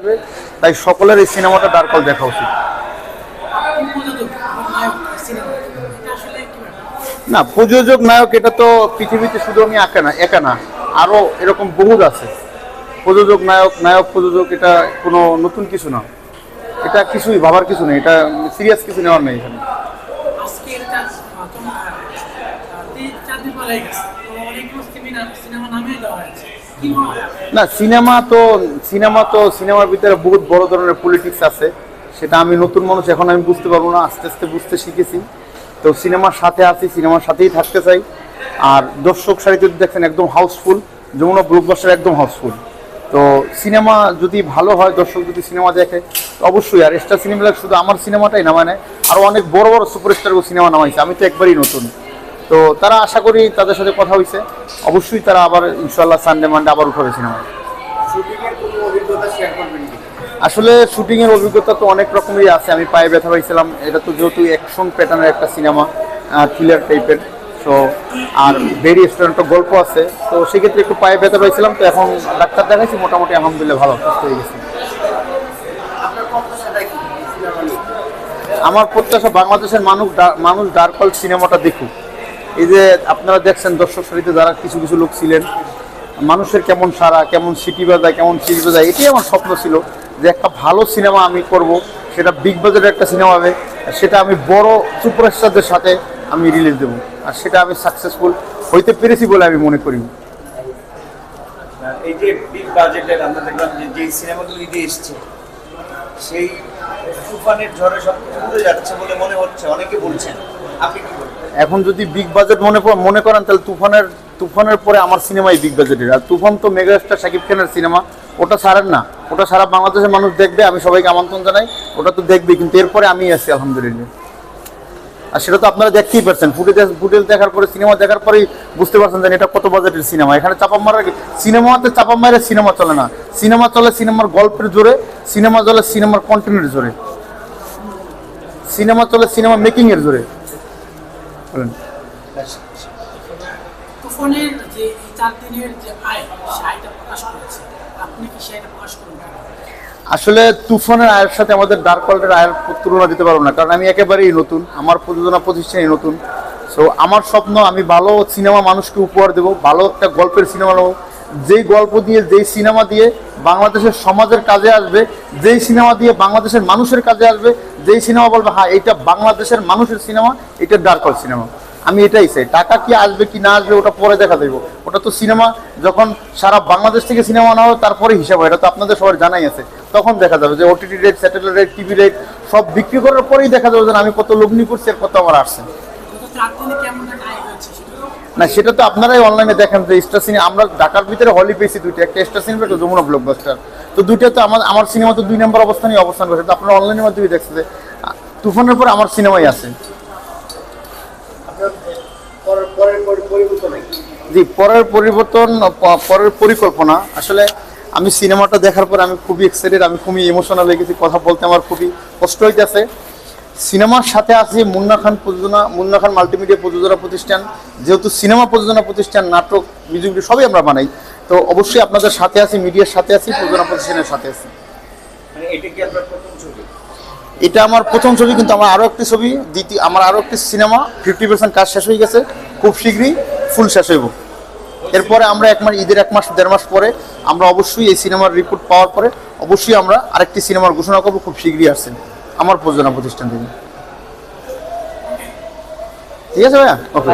আসবে। তাই সকলের এই সিনেমাটা ডার্ক হল দেখা উচিত। না প্রযোজক নায়ক এটা তো পৃথিবীতে শুধু আমি একা না একা না, আরও এরকম বহুত আছে। প্রযোজক নায়ক নায়ক প্রযোজক এটা কোনো নতুন কিছু না। এটা কিছুই, ভাবার কিছু নেই, এটা সিরিয়াস কিছু নেওয়ার নেই এখানে। সিনেমা নামিয়ে দেওয়া হয়েছে। না, সিনেমা তো সিনেমা তো সিনেমার ভিতরে বহুত বড় ধরনের পলিটিক্স আছে। সেটা আমি নতুন মানুষ, এখন আমি বুঝতে পারব না, আস্তে আস্তে বুঝতে শিখেছি। তো সিনেমার সাথে আছি, সিনেমার সাথেই থাকতে চাই। আর দর্শক সারিতে দেখছেন একদম হাউসফুল যমুনা ব্লকবাস্টার একদম হাউসফুল তো সিনেমা যদি ভালো হয়, দর্শক যদি সিনেমা দেখে অবশ্যই। আর স্টার সিনেমা শুধু আমার সিনেমাটাই না মানে আরও অনেক বড় বড় সুপারস্টারও সিনেমা নামাইছে। আমি তো একবারই নতুন। তো তারা আশা করি তাদের সাথে কথা হয়েছে অবশ্যই তারা আবার ইনশাল্লাহ সানডে মানডে আবার উঠাবে সিনেমা আসলে শুটিং এর অভিজ্ঞতা তো অনেক রকমেরই আছে। আমি পায়ে ব্যথা পাইছিলাম। এটা তো যেহেতু অ্যাকশন প্যাটার্নের একটা সিনেমা থ্রিলার টাইপের সো আর ভেরি স্টুডেন্ট গল্প আছে। তো সেক্ষেত্রে একটু পায়ে ব্যথা পাইছিলাম। তো এখন ডাক্তার দেখাইছি। মোটামুটি আলহামদুলিল্লাহ ভালো সুস্থ হয়ে গেছি। আমার প্রত্যাশা বাংলাদেশের মানুষ মানুষ ডার্ক সিনেমাটা দেখুক। এই যে আপনারা দেখছেন দর্শক সারিতে যারা কিছু কিছু লোক ছিলেন, মানুষের কেমন সারা, কেমন সিটি বাজায়, কেমন সিটি বাজায়, এটাই আমার স্বপ্ন ছিল যে একটা ভালো সিনেমা আমি করব, সেটা বিগ বাজারের একটা সিনেমা হবে সেটা আমি বড় সুপারস্টারদের সাথে আমি রিলিজ দেবো। আর সেটা আমি সাকসেসফুল হইতে পেরেছি বলে আমি মনে করি। এই যে বিগ বাজেটের আমরা দেখলাম যে যে সিনেমাগুলো সেই তুফানের ঝড়ে সব যাচ্ছে বলে মনে হচ্ছে, অনেকে বলছেন। আপনি এখন যদি বিগ বাজেট মনে মনে করেন, তাহলে তুফানের তুফানের পরে আমার সিনেমাই বিগ বাজেটের আর তুফান তো মেগাস্টার শাকিব খানের সিনেমা। ওটা ছাড়েন না। ওটা সারা বাংলাদেশের মানুষ দেখবে, আমি সবাইকে আমন্ত্রণ জানাই। ওটা তো দেখবেই, কিন্তু এরপরে আমি আছি, আলহামদুলিল্লাহ। আর সেটা তো আপনারা দেখতেই পারছেন। ফুটেজ ফুটেজ দেখার পরে, সিনেমা দেখার পরেই বুঝতে পারছেন যে এটা কত বাজেটের সিনেমা। এখানে চাপা মারার সিনেমাতে চাপা মারে, সিনেমা চলে না। সিনেমা চলে সিনেমার গল্পের জোরে, সিনেমা চলে সিনেমার কন্টেন্টের জোরে। সিনেমা চলে সিনেমা মেকিংয়ের জোরে। বলেন। তুফানের যে চার দিনের যে আয় সে প্রকাশ করেছে। আপনি কি সে প্রকাশ করবেন আসলে তুফানের আয়ের সাথে আমাদের ডার্ক ওয়ার্ল্ডের আয়ের তুলনা দিতে পারব না কারণ আমি একেবারেই নতুন আমার প্রযোজনা প্রতিষ্ঠানই নতুন। সো আমার স্বপ্ন আমি ভালো সিনেমা মানুষকে উপহার দেবো ভালো একটা গল্পের সিনেমা নেব। যেই গল্প দিয়ে যেই সিনেমা দিয়ে বাংলাদেশের সমাজের কাজে আসবে যেই সিনেমা দিয়ে বাংলাদেশের মানুষের কাজে আসবে যেই সিনেমা বলবে হ্যাঁ এটা বাংলাদেশের মানুষের সিনেমা, এটা ডার্ক ওয়ার্ল্ড সিনেমা। আমি এটাই চাই। টাকা কি আসবে কি না আসবে, ওটা পরে দেখা দেবো ওটা তো সিনেমা, যখন সারা বাংলাদেশ থেকে সিনেমা নেওয়া হবে, তারপরে হিসাব হয়। এটা তো আপনাদের সবার জানাই আছে। তখন দেখা যাবে যে OTT rate satellite rate TV rate সব বিক্রি করার পরেই দেখা যাবে যে আমি কত লগ্নি করছি আর কত আমার আসছে। না, সেটা তো আপনারাই অনলাইনে দেখেন যে স্টার সিনেমা আমরা ঢাকার ভিতরে হলি পেয়েছি দুইটা। একটা স্টার সিনেমা একটা যমুনা ব্লকবাস্টার তো দুইটা তো আমার আমার সিনেমা তো দুই নম্বর অবস্থানই অবস্থান করছে। তো আপনারা অনলাইনের মাধ্যমে দেখছে যে তুফানের পর আমার সিনেমাই আছে। জি পরের পরিবর্তন পরের পরিকল্পনা। আসলে আমি সিনেমাটা দেখার পর আমি খুবই এক্সাইটেড আমি খুবই ইমোশনাল হয়ে গেছি কথা বলতে আমার খুবই কষ্ট হইতেছে। সিনেমার সাথে আছে মুন্না খান প্রযোজনা মুন্না খান মাল্টিমিডিয়া প্রযোজনা প্রতিষ্ঠান। যেহেতু সিনেমা প্রযোজনা প্রতিষ্ঠান নাটক মিউজিক সবই আমরা বানাই। তো অবশ্যই আপনাদের সাথে আছি মিডিয়ার সাথে আছি প্রযোজনা প্রতিষ্ঠানের সাথে আছি। মানে এটা কি আপনার প্রথম ছবি? এটা আমার প্রথম ছবি কিন্তু আমার আরও একটি ছবি দ্বিতীয় আমার আরও একটি সিনেমা ফিফটি পার্সেন্ট কাজ শেষ হয়ে গেছে খুব শীঘ্রই ফুল শেষ হইব। এরপরে আমরা এক মাস ঈদের এক মাস দেড় মাস পরে আমরা অবশ্যই এই সিনেমার রিপোর্ট পাওয়ার পরে অবশ্যই আমরা আরেকটি সিনেমার ঘোষণা করব খুব শীঘ্রই আসছেন আমার প্রযোজনা প্রতিষ্ঠান থেকে। ঠিক আছে ভাইয়া? ওকে